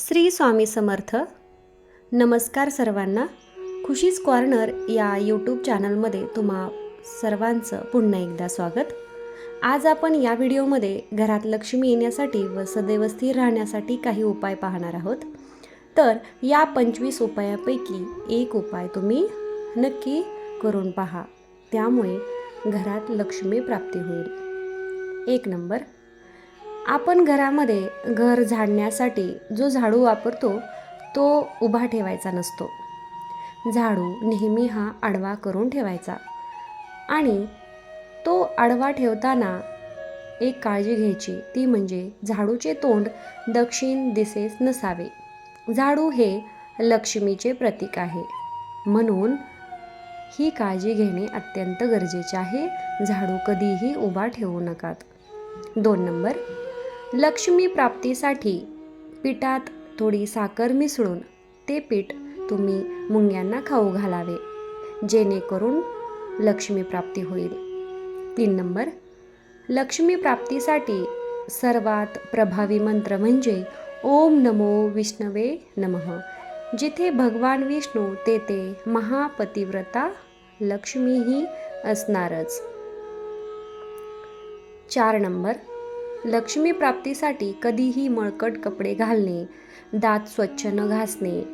श्री स्वामी समर्थ. नमस्कार सर्वांना. खुशीज कॉर्नर या यूट्यूब चॅनलमध्ये तुम्हा सर्वांचं पुन्हा एकदा स्वागत. आज आपण या व्हिडिओमध्ये घरात लक्ष्मी येण्यासाठी व सदैव स्थिर राहण्यासाठी काही उपाय पाहणार आहोत. तर या पंचवीस उपायापैकी एक उपाय तुम्ही नक्की करून पहा. त्यामुळे घरात लक्ष्मी प्राप्ती होईल. एक नंबर. आपण घरामध्ये घर झाडण्यासाठी जो झाडू वापरतो तो उभा ठेवायचा नसतो. झाडू नेहमी हा आडवा करून ठेवायचा आणि तो आडवा ठेवताना एक काळजी घ्यायची ती म्हणजे झाडूचे तोंड दक्षिण दिसेस नसावे. झाडू हे लक्ष्मीचे प्रतीक आहे. म्हणून ही काळजी घेणे अत्यंत गरजेचे आहे. झाडू कधीही उभा ठेवू नकात. दोन नंबर लक्ष्मी प्राप्तीसाठी पिठात थोडी साखर मिसळून ते पीठ तुम्ही मुंग्यांना खाऊ घालावे. जेणेकरून लक्ष्मी प्राप्ती होईल. तीन नंबर. लक्ष्मी प्राप्तीसाठी सर्वात प्रभावी मंत्र म्हणजे ओम नमो विष्णवे नमः. जिथे भगवान विष्णू तेथे महापतिव्रता लक्ष्मीही असणारच. चार नंबर. लक्ष्मी प्राप्तीसाठी कधीही मळकट कपडे घालणे दात स्वच्छ न घासणे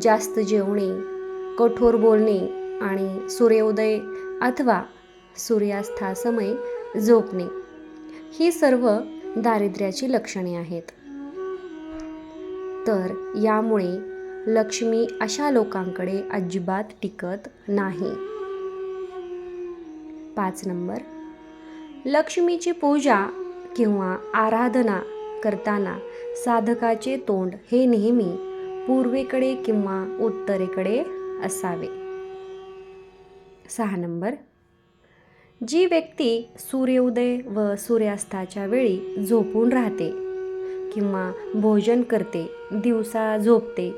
जास्त जेवणे कठोर बोलणे आणि सूर्योदय अथवा सूर्यास्तासमय झोपणे ही सर्व दारिद्र्याची लक्षणे आहेत. तर यामुळे लक्ष्मी अशा लोकांकडे अजिबात टिकत नाही. पाच नंबर. लक्ष्मीची पूजा किंवा आराधना करताना साधकाचे तोंड हे नेहमी पूर्वेकडे किंवा उत्तरेकडे असावे. सहा नंबर. जी व्यक्ती सूर्योदय व सूर्यास्ताच्या वेळी झोपून राहते किंवा भोजन करते दिवसा झोपते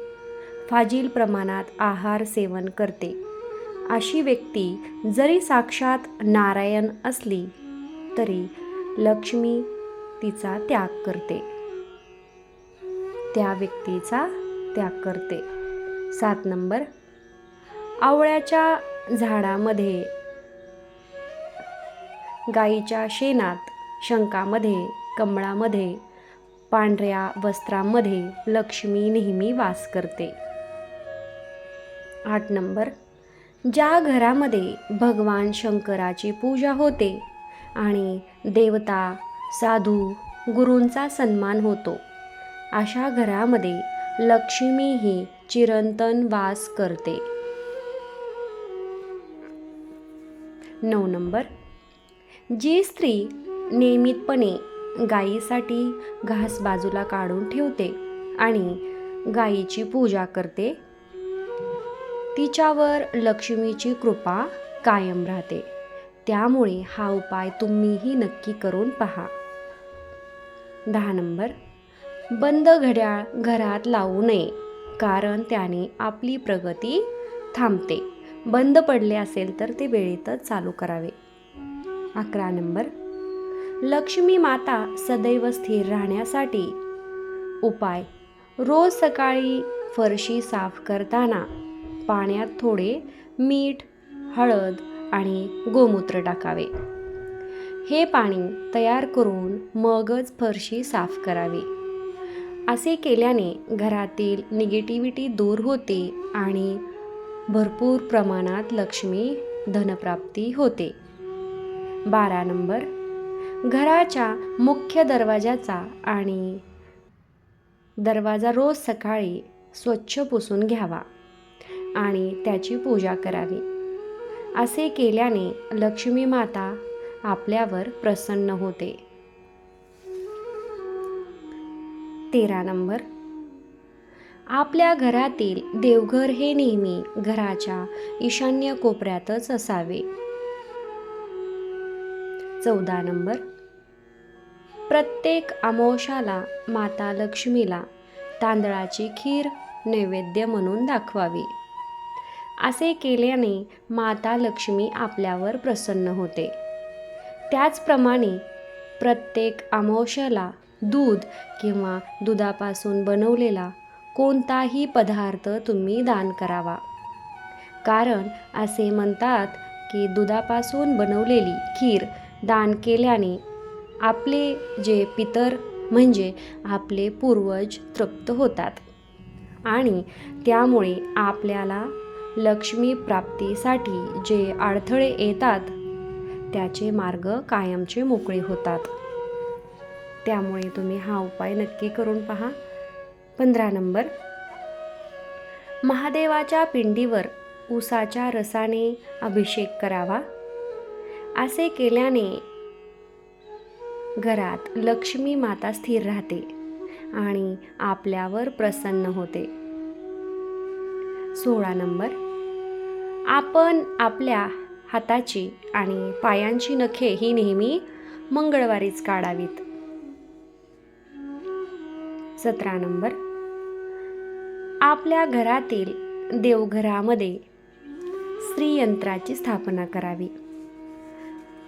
फाजील प्रमाणात आहार सेवन करते अशी व्यक्ती जरी साक्षात नारायण असली तरी लक्ष्मी व्यक्तीचा त्याग करते. त्या व्यक्तीचा त्याग करते. सात नंबर. आवळ्याच्या झाडामध्ये गाईच्या शेणात शंकामध्ये कमळामध्ये पांढऱ्या वस्त्रामध्ये लक्ष्मी नेहमी वास करते. आठ नंबर. ज्या घरामध्ये भगवान शंकराची पूजा होते आणि देवता साधू गुरूंचा सन्मान होतो. अशा घरामध्ये लक्ष्मी ही चिरंतन वास करते. नऊ नंबर. जी स्त्री नियमितपणे गायीसाठी घास बाजूला काढून ठेवते आणि गायीची पूजा करते तिच्यावर लक्ष्मीची कृपा कायम राहते. त्यामुळे हा उपाय तुम्हीही नक्की करून पहा. दहा नंबर. बंद घड्याळ घरात लावू नये कारण त्याने आपली प्रगती थांबते. बंद पडले असेल तर ते वेळेतच चालू करावे. अकरा नंबर. लक्ष्मी माता सदैव स्थिर राहण्यासाठी उपाय. रोज सकाळी फरशी साफ करताना पाण्यात थोडे मीठ हळद आणि गोमूत्र टाकावे. हे पाणी तयार करून मगच फरशी साफ करावी. असे केल्याने घरातील निगेटिव्हिटी दूर होते आणि भरपूर प्रमाणात लक्ष्मी धनप्राप्ती होते. बारा नंबर. घराच्या मुख्य दरवाजाचा आणि दरवाजा रोज सकाळी स्वच्छ पुसून घ्यावा आणि त्याची पूजा करावी. असे केल्याने लक्ष्मी माता आपल्यावर प्रसन्न होते. तेरा नंबर. आपल्या घरातील देवघर हे नेहमी घराच्या ईशान्य कोपऱ्यातच असावे. चौदा नंबर. प्रत्येक अमावशाला माता लक्ष्मीला तांदळाची खीर नैवेद्य म्हणून दाखवावी. असे केल्याने माता लक्ष्मी आपल्यावर प्रसन्न होते. त्याचप्रमाणे प्रत्येक अमावश्याला दूध किंवा दुधापासून बनवलेला कोणताही पदार्थ तुम्ही दान करावा. कारण असे म्हणतात की दुधापासून बनवलेली खीर दान केल्याने आपले जे पितर म्हणजे आपले पूर्वज तृप्त होतात आणि त्यामुळे आपल्याला लक्ष्मी प्राप्तीसाठी जे अडथळे येतात त्याचे मार्ग कायमचे मोकळे होतात. त्यामुळे तुम्ही हा उपाय नक्की करून पहा. पंधरा नंबर. महादेवाच्या पिंडीवर ऊसाच्या रसाने अभिषेक करावा. असे केल्याने घरात लक्ष्मी माता स्थिर राहते आणि आपल्यावर प्रसन्न होते. सोळा नंबर. आपण आपल्या हाताची आणि पायांची नखे ही नेहमी मंगळवारीच काढावीत. सतरा नंबर. आपल्या घरातील देवघरामध्ये स्त्रीयंत्राची स्थापना करावी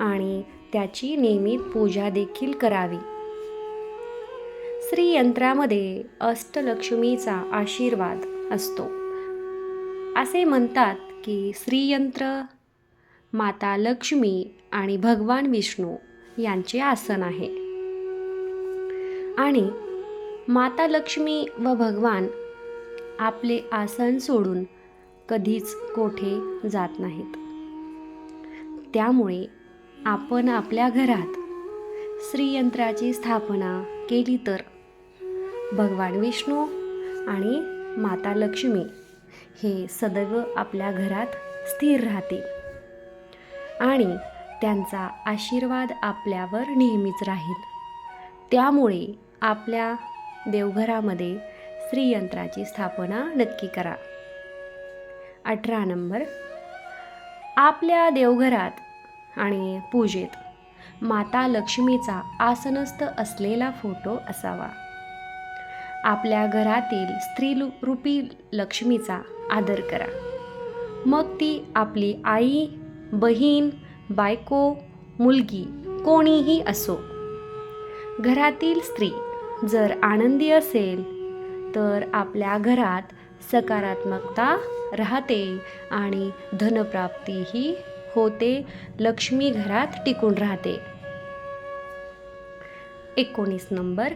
आणि त्याची नियमित पूजा देखील करावी. श्रीयंत्रामध्ये अष्टलक्ष्मीचा आशीर्वाद असतो. असे म्हणतात की श्रीयंत्र माता लक्ष्मी आणि भगवान विष्णू यांचे आसन आहे. आणि माता लक्ष्मी व भगवान आपले आसन सोडून कधीच कोठे जात नाहीत. त्यामुळे आपण आपल्या घरात श्रीयंत्राची स्थापना केली तर भगवान विष्णू आणि माता लक्ष्मी हे सदैव आपल्या घरात स्थिर राहतील आणि त्यांचा आशीर्वाद आपल्यावर नेहमीच राहील. त्यामुळे आपल्या देवघरामध्ये श्रीयंत्राची स्थापना नक्की करा. अठरा नंबर. आपल्या देवघरात आणि पूजेत माता लक्ष्मीचा आसनस्थ असलेला फोटो असावा. आपल्या घरातील स्त्रीरूपी लक्ष्मीचा आदर करा. मग ती आपली आई बहीण बायको मुलगी कोणीही असो घरातील स्त्री जर आनंदी असेल तर आपल्या घरात सकारात्मकता राहते आणि धनप्राप्तीही होते लक्ष्मी घरात टिकून राहते. एकोणीस नंबर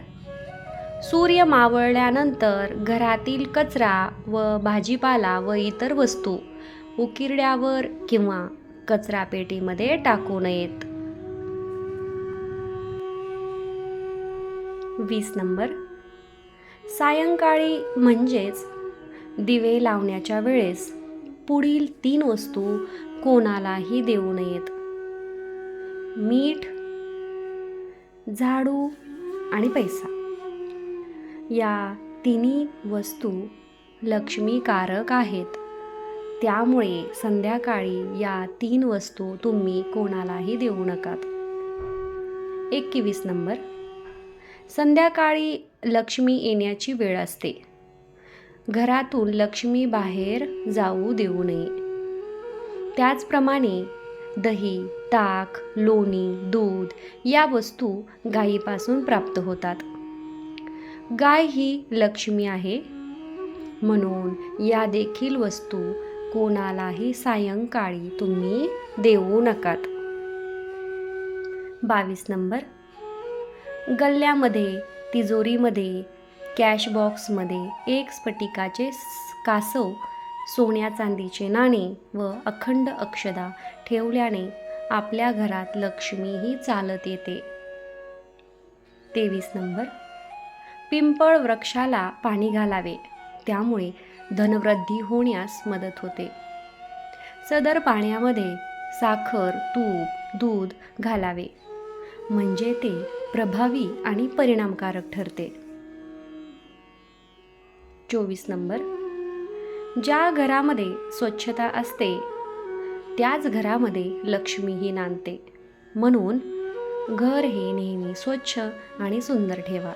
सूर्य मावळल्यानंतर घरातील कचरा व भाजीपाला व इतर वस्तू उकिरड्यावर किंवा कचरा पेटीमध्ये टाकू नयेत. वीस नंबर. सायंकाळी म्हणजेच दिवे लावण्याच्या वेळेस पुढील तीन वस्तू कोणालाही देऊ नयेत. मीठ झाडू आणि पैसा. या तिन्ही वस्तू लक्ष्मीकारक आहेत. त्यामुळे संध्याकाळी या तीन वस्तू तुम्ही कोणालाही देऊ नकात. एकवीस नंबर. संध्याकाळी लक्ष्मी येण्याची वेळ असते. घरातून लक्ष्मी बाहेर जाऊ देऊ नये. त्याचप्रमाणे दही ताक लोणी दूध या वस्तू गायीपासून प्राप्त होतात. गाय ही लक्ष्मी आहे. म्हणून या देखील वस्तू कोणालाही सायंकाळी तुम्ही देऊ नकात. बावीस नंबर. गल्ल्यामध्ये तिजोरीमध्ये कॅश बॉक्समध्ये एक स्फटिकाचे कासव सोन्या चांदीचे नाणे व अखंड अक्षदा ठेवल्याने आपल्या घरात लक्ष्मीही चालत येते. तेवीस नंबर. पिंपळ वृक्षाला पाणी घालावे. त्यामुळे धनवृद्धी होण्यास मदत होते. सदर पाण्यामध्ये साखर तूप दूध घालावे. म्हणजे ते प्रभावी आणि परिणामकारक ठरते. चोवीस नंबर. ज्या घरामध्ये स्वच्छता असते त्याच घरामध्ये लक्ष्मीही नांदते. म्हणून घर हे नेहमी स्वच्छ आणि सुंदर ठेवा.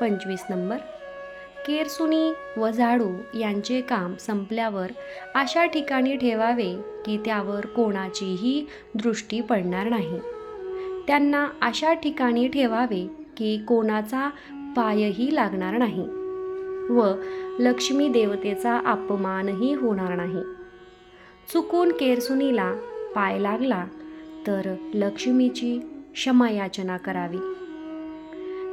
पंचवीस नंबर. केरसुनी व झाडू यांचे काम संपल्यावर अशा ठिकाणी ठेवावे की त्यावर कोणाचीही दृष्टी पडणार नाही. त्यांना अशा ठिकाणी ठेवावे की कोणाचा पायही लागणार नाही व लक्ष्मी देवतेचा अपमानही होणार नाही. चुकून केरसुनीला पाय लागला तर लक्ष्मीची क्षमायाचना करावी.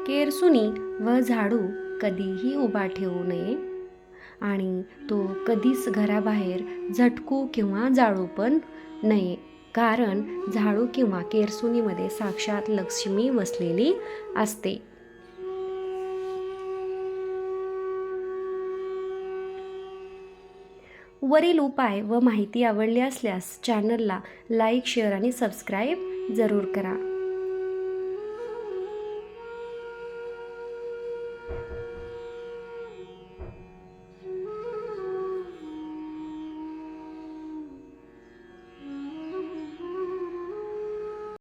केरसुनी व झाडू कधीही उभा ठेवू नये. आणि तो कधीच घराबाहेर झटकू किंवा जाळू पण नये. कारण झाडू किंवा केरसुनीमध्ये साक्षात लक्ष्मी वसलेली असते. वरील उपाय व माहिती आवडली असल्यास चॅनलला लाईक शेअर आणि सबस्क्राईब जरूर करा.